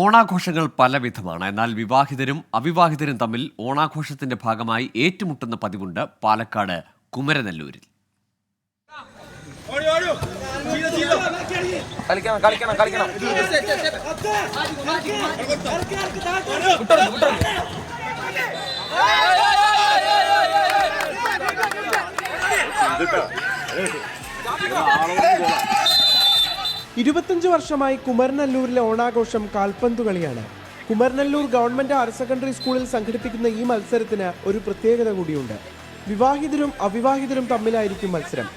ഓണാഘോഷങ്ങൾ പലവിധമാണ്. എന്നാൽ വിവാഹിതരും അവിവാഹിതരും തമ്മിൽ ഓണാഘോഷത്തിന്റെ ഭാഗമായി ഏറ്റുമുട്ടുന്ന പതിവുണ്ട് പാലക്കാട് കുമരനെല്ലൂരിൽ. കളിക്കണം കളിക്കണം കളിക്കണം. ഇരുപത്തഞ്ച് വർഷമായി കുമരനല്ലൂരിലെ ഓണാഘോഷം കാൽപന്തു കളിയാണ്. കുമരനല്ലൂർ ഗവൺമെന്റ് ഹയർ സെക്കൻഡറി സ്കൂളിൽ സംഘടിപ്പിക്കുന്ന ഈ മത്സരത്തിന് ഒരു പ്രത്യേകത കൂടിയുണ്ട്. വിവാഹിതരും അവിവാഹിതരും തമ്മിലായിരിക്കും മത്സരം.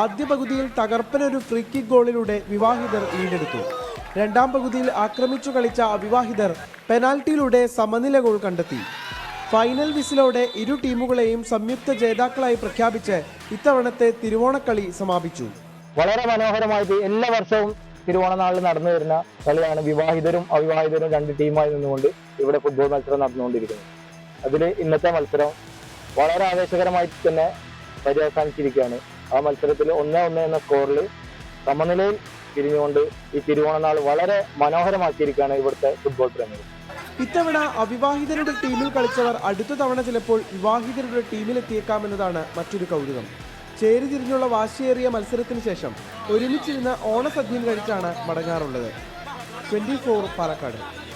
ആദ്യ പകുതിയിൽ തകർപ്പനൊരു ഫ്രീ കിക്ക് ഗോളിലൂടെ വിവാഹിതർ ലീഡെടുത്തു രണ്ടാം പകുതിയിൽ ആക്രമിച്ചു കളിച്ച അവിവാഹിതർ പെനാൽറ്റിയിലൂടെ സമനില ഗോൾ കണ്ടെത്തി. ഫൈനൽ വിസിലോടെ ഇരു ടീമുകളെയും സംയുക്ത ജേതാക്കളായി പ്രഖ്യാപിച്ച് ഇത്തവണത്തെ തിരുവോണക്കളി സമാപിച്ചു. വളരെ മനോഹരമായിട്ട് എല്ലാ വർഷവും തിരുവോണനാളിൽ നടന്നു വരുന്ന കളിയാണ് വിവാഹിതരും അവിവാഹിതരും രണ്ട് ടീമായി നിന്നുകൊണ്ട് ഇവിടെ ഫുട്ബോൾ മത്സരം നടന്നുകൊണ്ടിരിക്കുന്നത്. അതിൽ ഇന്നത്തെ മത്സരം വളരെ ആവേശകരമായി തന്നെ പര്യവസാനിച്ചിരിക്കുകയാണ്. ആ മത്സരത്തിൽ ഒന്ന് ഒന്ന് എന്ന സ്കോറിൽ സമനിലയിൽ പിരിഞ്ഞുകൊണ്ട് ഈ തിരുവോണനാൾ വളരെ മനോഹരമാക്കിയിരിക്കുകയാണ് ഇവിടുത്തെ ഫുട്ബോൾ പ്രേമികൾ. ഇത്തവണ അവിവാഹിതരുടെ ടീമിൽ കളിച്ചവർ അടുത്ത തവണ ചിലപ്പോൾ വിവാഹിതരുടെ ടീമിലെത്തിയേക്കാമെന്നതാണ് മറ്റൊരു കൗതുകം. ചേരിതിരിഞ്ഞുള്ള വാശിയേറിയ മത്സരത്തിന് ശേഷം ഒരുമിച്ചിരുന്ന് ഓണസദ്യയും കഴിച്ചാണ് മടങ്ങാറുള്ളത്. Twenty four Palakkad.